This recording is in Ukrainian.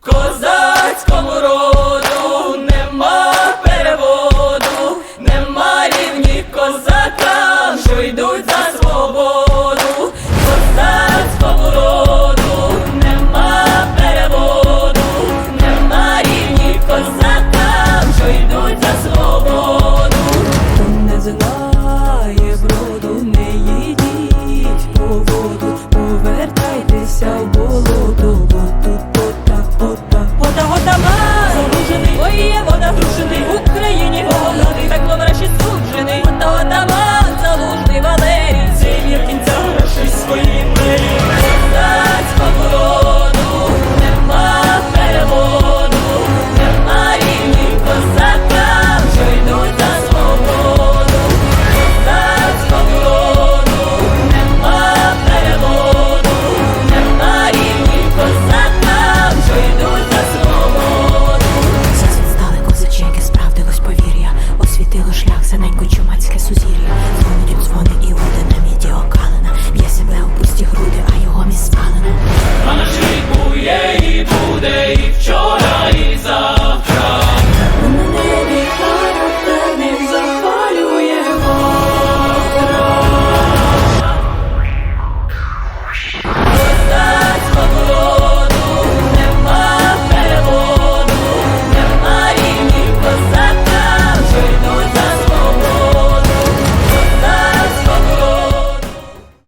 Козак! це найкочумацьке сузір'я. Дзвонить дзвони і